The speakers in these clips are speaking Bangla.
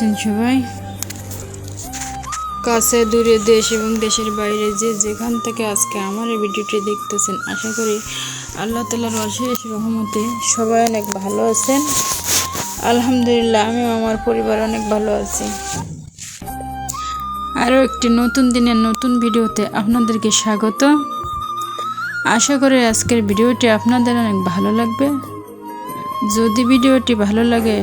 আছেন সবাই। কাছে দূরে দেশ এবং দেশের বাইরে যে যেখান থেকে আজকে আমার এই ভিডিওটি দেখতেছেন, আশা করি আল্লাহ তালার অশেষ রহমতে সবাই অনেক ভালো আছেন। আলহামদুলিল্লাহ, আমিও আমার পরিবার অনেক ভালো আছি। আরও একটি নতুন দিনের নতুন ভিডিওতে আপনাদেরকে স্বাগত। আশা করি আজকের ভিডিওটি আপনাদের অনেক ভালো লাগবে। যদি ভিডিওটি ভালো লাগে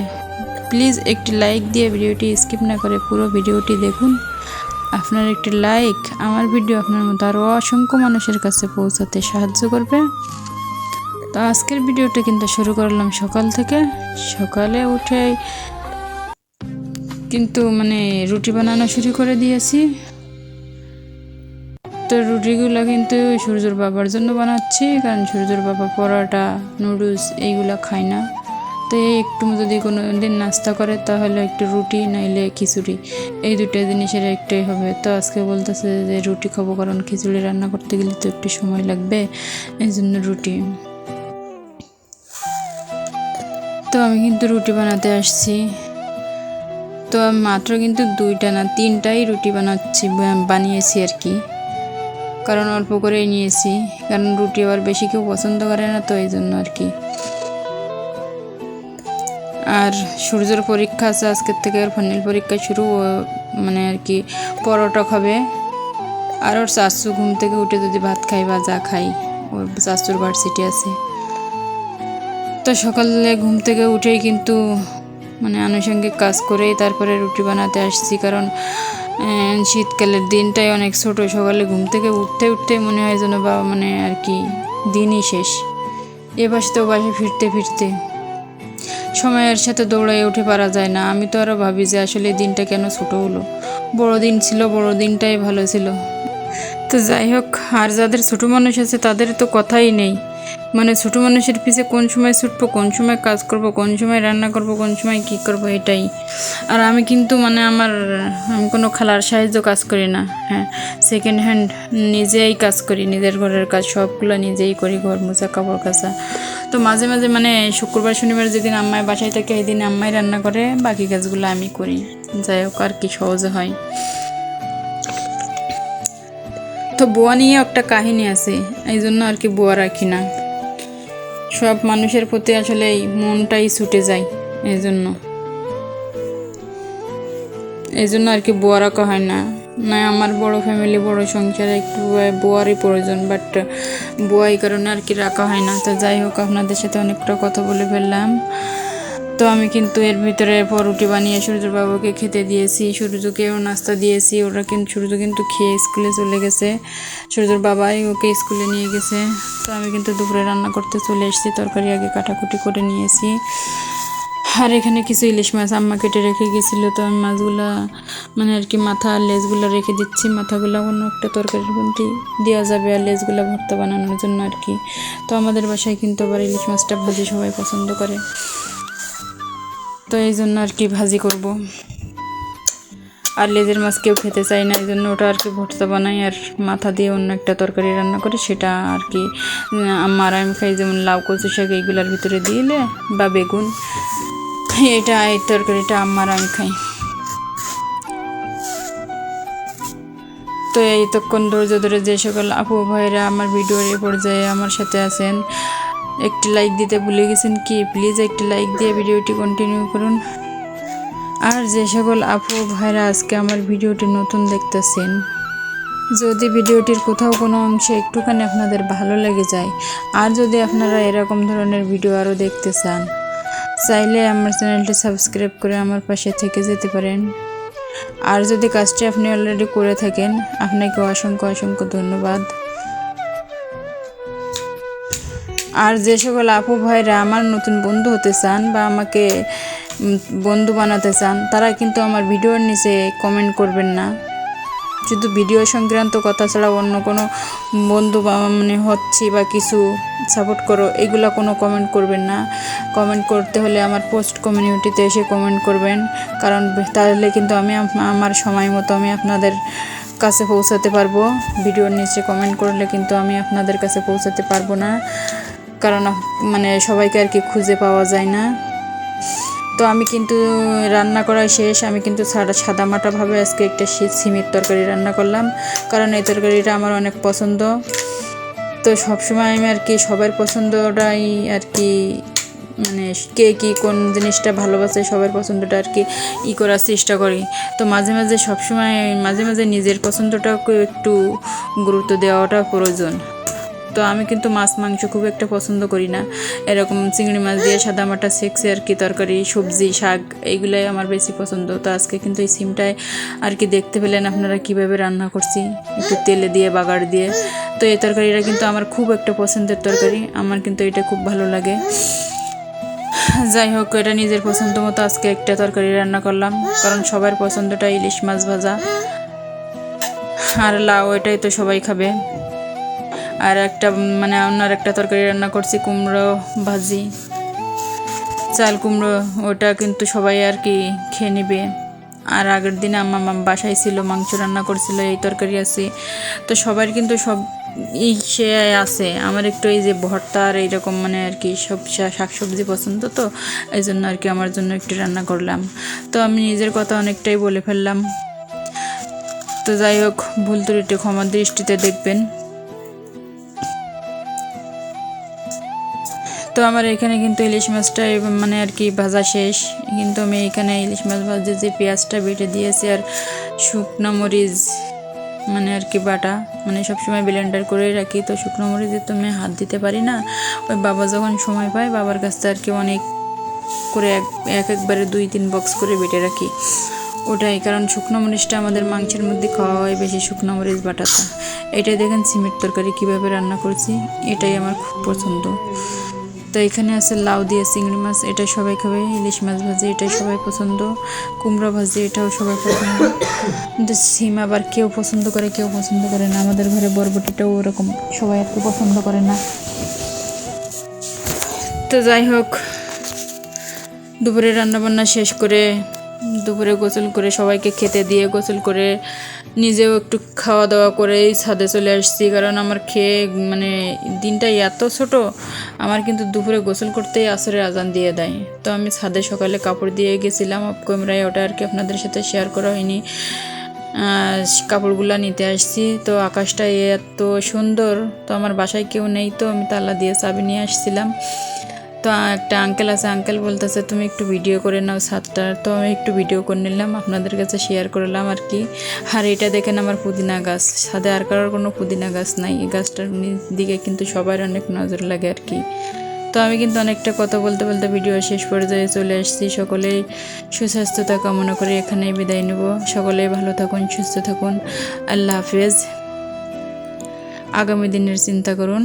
প্লিজ একটি লাইক দিয়ে ভিডিওটি স্কিপ না করে পুরো ভিডিওটি দেখুন। আপনার একটি লাইক আমার ভিডিও আপনার মতো আরও অসংখ্য মানুষের কাছে পৌঁছাতে সাহায্য করবে। তো আজকের ভিডিওটা কিন্তু শুরু করলাম সকাল থেকে। সকালে উঠে কিন্তু মানে রুটি বানানো শুরু করে দিয়েছি। তো রুটিগুলো কিন্তু সূর্যর বাবার জন্য বানাচ্ছি, কারণ সূর্যর বাবা পরোটা, নুডলস এইগুলো খায় না। তো একটু যদি কোনো দিন নাস্তা করে, তাহলে একটু রুটি, নাইলে খিচুড়ি। এই দুটো জিনিসের একটাই হবে। তো আজকে বলতেছে যে রুটি খাব, কারণ খিচুড়ি রান্না করতে গেলে তো একটু সময় লাগবে। এই জন্য রুটি। তো আমি কিন্তু রুটি বানাতে আসছি। তো মাত্র কিন্তু দুইটা না, তিনটাই রুটি বানাচ্ছি বানিয়েছি আর কি। কারণ অল্প করেই নিয়েছি। কারণ রুটি আবার বেশি কেউ পছন্দ করে না, তো এই জন্য আর কি। আর সূর্যের পরীক্ষা আছে, আজকের থেকে ওর ফাইনাল পরীক্ষা শুরু মানে আর কি পরোটা খাবে। আর ওর শাশু ঘুম থেকে উঠে যদি ভাত খাই বা যা খাই, ওর শাশুর ভার্সিটি আছে। তো সকালে ঘুম থেকে উঠেই কিন্তু মানে আনুষঙ্গিক কাজ করেই তারপরে রুটি বানাতে আসছি, কারণ শীতকালের দিনটাই অনেক ছোট। সকালে ঘুম থেকে উঠতে উঠতেই মনে হয় যেন বা মানে আর কি দিনই শেষ। এ পাশে তো পাশে ফিরতে ফিরতে সময়ের সাথে দৌড়াই উঠে পারা যায় না। আমি তো আরও ভাবি যে আসলে দিনটা কেন ছোট হলো। বড় দিন ছিল বড় দিনটাই ভালো ছিল। তো যাই হোক, আর যাদের ছোটো মানুষ আছে তাদের তো কথাই নেই। মানে ছোটো মানুষের পিছে কোন সময় ছুটবো, কোন সময় কাজ করব, কোন সময় রান্না করব, কোন সময় কী করব, এটাই। আর আমি কিন্তু মানে আমার, আমি কোনো খালার সাহায্য কাজ করি না হ্যাঁ। সেকেন্ড হ্যান্ড নিজেই কাজ করি, নিজের ঘরের কাজ সবগুলো নিজেই করি, ঘর মোছা, কাপড় কাচা। তো মাঝে মাঝে মানে শুক্রবার, শনিবার যেদিন আম্মাই বাসায় থাকে এই দিন আম্মাই রান্না করে, বাকি কাজগুলো আমি করি। যাই হোক, আর কি সহজে হয়। তো বোয়া নিয়ে একটা কাহিনী আছে, এই জন্য আর কি বোয়া রাখি না। সব মানুষের প্রতি আসলে এই মনটাই ছুটে যায়, এই জন্য। এই জন্য আর কি বোয়া রাখা হয় না। না আমার বড় ফ্যামিলি বড় সংসারে একটু বোয়ারই প্রয়োজন বাট বোয়া এই কারণে আর কি রাখা হয় না। তো যাই হোক, আপনাদের সাথে অনেকটা কথা বলে ফেললাম। তো আমি কিন্তু এর ভিতরে পরোটি বানিয়ে সূর্য বাবাকে খেতে দিয়েছি, সূর্যকেও নাস্তা দিয়েছি। ওরা কিন্তু সূর্য কিন্তু খেয়ে স্কুলে চলে গেছে। সূর্যর বাবাই ওকে স্কুলে নিয়ে গেছে। তো আমি কিন্তু দুপুরে রান্না করতে চলে এসেছি, তরকারি আগে কাটাকুটি করে নিয়েছি। আর এখানে কিছু ইলিশ মাছ আম্মা কেটে রেখে গেছিল, তো আমি মাছগুলা মানে আর কি মাথা আর লেজগুলো রেখে দিচ্ছি, মাথাগুলো অন্য একটা তরকারির মধ্যে দেওয়া যাবে আর লেজগুলো ভর্তা বানানোর জন্য আর কি। তো আমাদের বাসায় কিন্তু আবার ইলিশ মাছটা ভাজি সবাই পছন্দ করে। তো এই জন্য আর কি ভাজি করব। আর লেজের মাছ কেউ খেতে চায় না, এই জন্য ওটা আর কি ভর্তা বানাই আর মাথা দিয়ে অন্য একটা তরকারি রান্না করে, সেটা আর কি আমার আমি খাই, যেমন লাউ, কচু শাক এইগুলোর ভিতরে দিলে বা বেগুন। এটা এই তরকারিটা আমার আমি খাই। তো এইতক্ষণ ধৈর্য ধরে যে সকল আপু ভাইরা আমার ভিডিওর এ পর্যায়ে আমার সাথে আছেন, একটি লাইক দিতে ভুলে গেছেন কি? প্লিজ একটি লাইক দিয়ে ভিডিওটি কন্টিনিউ করুন। আর যে সকল আপু ভাইরা আজকে আমার ভিডিওটি নতুন দেখতেছেন, যদি ভিডিওটির কোথাও কোনো অংশে একটুখানি আপনাদের ভালো লেগে যায়, আর যদি আপনারা এরকম ধরনের ভিডিও আরও দেখতে চান চাইলে আমার চ্যানেলটি সাবস্ক্রাইব করে আমার পাশে থেকে যেতে পারেন। আর যদি কাজটি আপনি অলরেডি করে থাকেন, আপনাকে অসংখ্য অসংখ্য ধন্যবাদ। আর যে সকল আপু ভাইরা আমার নতুন বন্ধু হতে চান বা আমাকে বন্ধু বানাতে চান, তারা কিন্তু আমার ভিডিওর নিচে কমেন্ট করবেন না। শুধু ভিডিও সংক্রান্ত কথা ছাড়া অন্য কোনো বন্ধু মানে হচ্ছি বা কিছু সাপোর্ট করো, এগুলো কোনো কমেন্ট করবেন না। কমেন্ট করতে হলে আমার পোস্ট কমিউনিটিতে এসে কমেন্ট করবেন। কারণ তাহলে কিন্তু আমি আমার সময় মতো আমি আপনাদের কাছে পৌঁছাতে পারব। ভিডিওর নিচে কমেন্ট করলে কিন্তু আমি আপনাদের কাছে পৌঁছাতে পারব না। কারণ মানে সবাইকে আর কি খুঁজে পাওয়া যায় না। তো আমি কিন্তু রান্না করা শেষ। আমি কিন্তু সাদা সাদামাটাভাবে আজকে একটা সিমের তরকারি রান্না করলাম। কারণ এই তরকারিটা আমার অনেক পছন্দ। তো সবসময় আমি আর কি সবার পছন্দটাই আর কি মানে কে কি কোন জিনিসটা ভালোবাসে সবার পছন্দটা আর কি ই করার চেষ্টা করি। তো মাঝে মাঝে সবসময় মাঝে মাঝে নিজের পছন্দটাকে একটু গুরুত্ব দেওয়াটা প্রয়োজন। তো আমি কিন্তু মাছ, মাংস খুব একটা পছন্দ করি না। এরকম চিংড়ি মাছ দিয়ে সাদা মাটা, সেক্সি আর কি তরকারি, সবজি, শাক, এইগুলাই আমার বেশি পছন্দ। তো আজকে কিন্তু এই সিমটায় আর কি দেখতে পেলেন আপনারা কীভাবে রান্না করছি, একটু তেলে দিয়ে, বাগার দিয়ে। তো এই তরকারিটা কিন্তু আমার খুব একটা পছন্দের তরকারি, আমার কিন্তু এটা খুব ভালো লাগে। যাই হোক, এটা নিজের পছন্দ মতো আজকে একটা তরকারি রান্না করলাম, কারণ সবার পছন্দটা ইলিশ মাছ ভাজা। আর লাউ এটাই তো সবাই খাবে। আর একটা মানে অন্য একটা তরকারি রান্না করছি, কুমড়ো ভাজি। চাল, কুমড়ো, ওটা কিন্তু সবাই আর কি খেয়ে নেবে। আর আগের দিন আমার বাসায় ছিল, মাংস রান্না করছিল, এই তরকারি আছে। তো সবার কিন্তু সব ই সে আছে। আমার একটু এই যে ভর্তা আর এইরকম মানে আর কি সব শাকসবজি পছন্দ তো, এই জন্য আর কি আমার জন্য একটু রান্না করলাম। তো আমি নিজের কথা অনেকটাই বলে ফেললাম। তো যাই হোক, ভুল ত্রুটি ক্ষমা দৃষ্টিতে দেখবেন। তো আমার এখানে কিন্তু ইলিশ মাছটা মানে আর কি ভাজা শেষ। কিন্তু আমি এখানে ইলিশ মাছ ভাজতে যে পেঁয়াজটা বেটে দিয়েছি আর শুকনো মরিচ মানে আর কি বাটা মানে সবসময় ব্লেন্ডার করে রাখি। তো শুকনো মরিচে তো আমি হাত দিতে পারি না। ওই বাবা যখন সময় পায়, বাবার কাছ থেকে আর কি অনেক করে এক এক একবারে দুই তিন বক্স করে বেটে রাখি। ওটাই, কারণ শুকনো মরিচটা আমাদের মাংসের মধ্যে খাওয়া হয় বেশি শুকনো মরিচ, বাটাটা। এটাই দেখেন সিমের তরকারি কীভাবে রান্না করছি, এটাই আমার খুব পছন্দ। তো এখানে আছে লাউ দিয়ে চিংড়ি মাছ, এটা সবাই খাবে। ইলিশ মাছ ভাজি এটা সবাই পছন্দ। কুমড়ো ভাজি, এটাও সবাই পছন্দ কিন্তু সিম আবার কেউ পছন্দ করে, কেউ পছন্দ করে না। আমাদের ঘরে বরবটিটাও ওরকম, সবাই কি পছন্দ করে না। তো যাই হোক দুপুরে রান্নাবান্না শেষ করে দুপুরে গোসল করে সবাইকে খেতে দিয়ে গোসল করে নিজেও একটু খাওয়া দাওয়া করেই ছাদে চলে আসছি। কারণ আমার খেয়ে মানে দিনটা এত ছোট, আমার কিন্তু দুপুরে গোসল করতেই আসরে আজান দিয়ে দেয়। তো আমি ছাদে সকালে কাপড় দিয়ে গেছিলাম, অফ ক্যামেরায় ওটা আর কি আপনাদের সাথে শেয়ার করা হয়নি। কাপড়গুলা নিতে আসছি। তো আকাশটা এত সুন্দর, তো আমার বাসায় কেউ নেই, তো আমি তালা দিয়ে চাবি নিয়ে আসছিলাম। তো একটা আঙ্কেল আছে আঙ্কেল বলতেছে, তুমি একটু ভিডিও করে নাও সাতটা। তো আমি একটু ভিডিও করে নিলাম, আপনাদের কাছে শেয়ার করলাম আর কি। আর এটা দেখেন আমার পুদিনা গাছ। সাথে আর কারোর কোনো পুদিনা গাছ নাই। এই গাছটার দিকে কিন্তু সবার অনেক নজর লাগে আর কি। তো আমি কিন্তু অনেকটা কথা বলতে বলতে ভিডিও শেষ পর্যায়ে চলে আসছি। সকলেই সুস্বাস্থ্যতা কামনা করে এখানেই বিদায় নেব। সকলেই ভালো থাকুন, সুস্থ থাকুন। আল্লাহ হাফেজ। আগামী দিনের চিন্তা করুন।